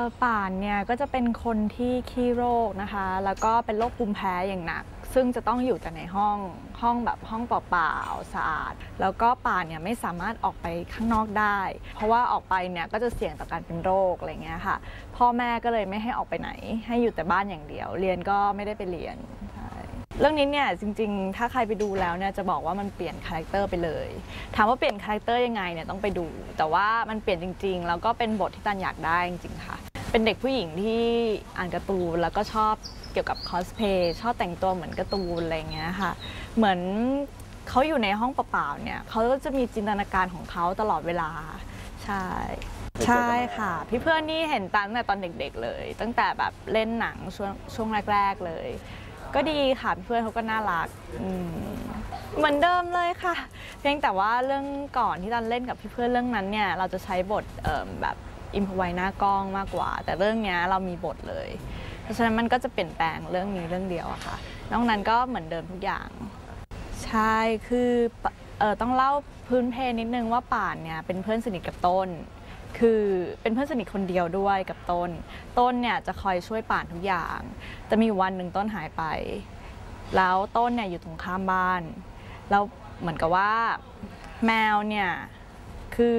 อป่านเนี่ยก็จะเป็นคนที่ขี้โรคนะคะ แล้วก็เป็นโรคภูมิแพ้อย่างหนัก ซึ่งจะต้องอยู่แต่ในห้องห้องแบบห้องเปล่าๆสะอาด แล้วก็ป่านเนี่ยไม่สามารถออกไปข้างนอกได้ เพราะว่าออกไปเนี่ยก็จะเสี่ยงต่อการเป็นโรคอะไรเงี้ยค่ะ พ่อแม่ก็เลยไม่ให้ออกไปไหน ให้อยู่แต่บ้านอย่างเดียว เรียนก็ไม่ได้ไปเรียนเรื่องนี้เนี่ยจริงๆ ถ้าใครไปดูแล้วเนี่ยจะบอกว่ามันเปลี่ยนคาแรคเตอร์ไปเลย ถามว่าเปลี่ยนคาแรคเตอร์ยังไงเนี่ยต้องไปดู แต่ว่ามันเปลี่ยนจริง ๆ แล้วก็เป็นบทที่ตันอยากได้จริงๆค่ะ เป็นเด็กผู้หญิงที่อ่านการ์ตูนแล้วก็ชอบเกี่ยวกับคอสเพย์ชอบแต่งตัวเหมือนการ์ตูนอะไรเงี้ยค่ะ เหมือนเขาอยู่ในห้องเปล่าๆเนี่ยเขาก็จะมีจินตนาการของเขาตลอดเวลาใช่ใช่ค่ะ พี่เพื่อนนี่เห็นตันตั้งแต่ตอนเด็กๆเลย ตั้งแต่แบบเล่นหนังช่วงช่วงแรกๆเลย ก็ดีค่ะพี่เพื่อนเขาก็น่ารักเหมือนเดิมเลยค่ะ เพียงแต่ว่าเรื่องก่อนที่ตันเล่นกับพี่เพื่อนเรื่องนั้นเนี่ยเราจะใช้บทแบบ อิมพอไวหน้ากล้องมากกว่า แต่เรื่องนี้เรามีบทเลย เพราะฉะนั้นมันก็จะเปลี่ยนแปลงเรื่องนี้เรื่องเดียวอะค่ะนอกนั้นก็เหมือนเดิมทุกอย่าง ใช่คือเออต้องเล่าพื้นเพนิดนึงว่าป่านเนี่ยเป็นเพื่อนสนิทกับต้น คือเป็นเพื่อนสนิทคนเดียวด้วยกับต้น ต้นเนี่ยจะคอยช่วยป่านทุกอย่าง แต่มีวันหนึ่งต้นหายไป แล้วต้นเนี่ยอยู่ตรงข้ามบ้าน แล้วเหมือนกับว่าแมวเนี่ยคือ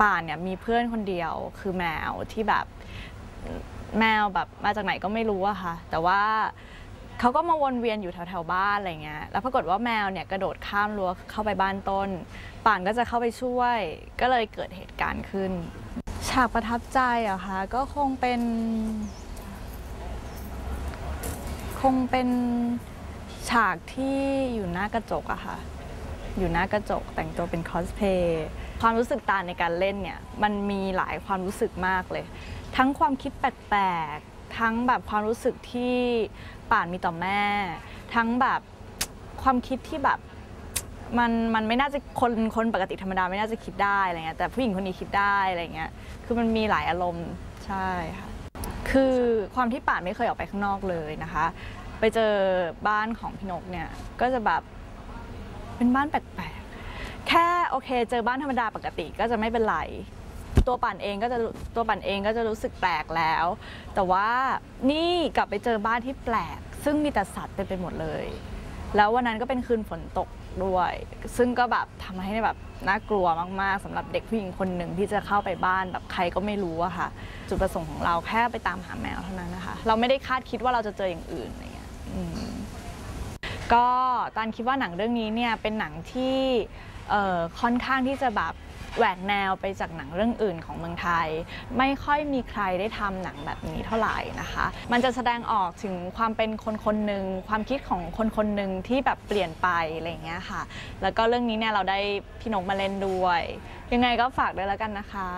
ป่านเนี่ยมีเพื่อนคนเดียวคือแมวที่แบบแมวแบบมาจากไหนก็ไม่รู้อะค่ะ แต่ว่าเขาก็มาวนเวียนอยู่แถวๆบ้านอะไรเงี้ย แล้วปรากฏว่าแมวเนี่ยกระโดดข้ามรั้วเข้าไปบ้านต้น ป่านก็จะเข้าไปช่วย ก็เลยเกิดเหตุการณ์ขึ้น ฉากประทับใจอะคะก็คงเป็น คงเป็นฉากที่อยู่หน้ากระจกอะค่ะ อยู่หน้ากระจกแต่งตัวเป็นคอสเพย์ความรู้สึกตาในการเล่นเนี่ยมันมีหลายความรู้สึกมากเลย ทั้งความคิดแปลกๆทั้งแบบความรู้สึกที่ป่านมีต่อแม่ ทั้งแบบความคิดที่แบบมันมันไม่น่าจะคนคนปกติธรรมดาไม่น่าจะคิดได้อะไรเงี้ยแต่ผู้หญิงคนนี้คิดได้อะไรเงี้ยคือมันมีหลายอารมณ์ใช่ค่ะคือความที่ป่านไม่เคยออกไปข้างนอกเลยนะคะ ไปเจอบ้านของพี่นกเนี่ยก็จะแบบ เป็นบ้านแปลกๆ แค่โอเค เจอบ้านธรรมดาปกติก็จะไม่เป็นไร ตัวปั่นเองก็จะตัวปั่นเองก็จะรู้สึกแปลกแล้ว แต่ว่านี่กลับไปเจอบ้านที่แปลก ซึ่งมีแต่สัตว์เต็มไปหมดเลย แล้ววันนั้นก็เป็นคืนฝนตกด้วย ซึ่งก็แบบทำให้แบบน่ากลัวมากๆสำหรับเด็กผู้หญิงคนหนึ่งที่จะเข้าไปบ้านแบบใครก็ไม่รู้อะค่ะ จุดประสงค์ของเราแค่ไปตามหาแมวเท่านั้นนะคะ เราไม่ได้คาดคิดว่าเราจะเจออย่างอื่นอะไรเงี้ย ก็ตานคิดว่าหนังเรื่องนี้เนี่ยเป็นหนังที่ค่อนข้างที่จะแบบแหวกแนวไปจากหนังเรื่องอื่นของเมืองไทย ไม่ค่อยมีใครได้ทำหนังแบบนี้เท่าไหร่นะคะ มันจะแสดงออกถึงความเป็นคนคนหนึ่งความคิดของคนคนหนึ่งที่แบบเปลี่ยนไปอะไรเงี้ยค่ะ แล้วก็เรื่องนี้เนี่ยเราได้พี่นกมาเล่นด้วย ยังไงก็ฝากด้วยแล้วกันนะคะ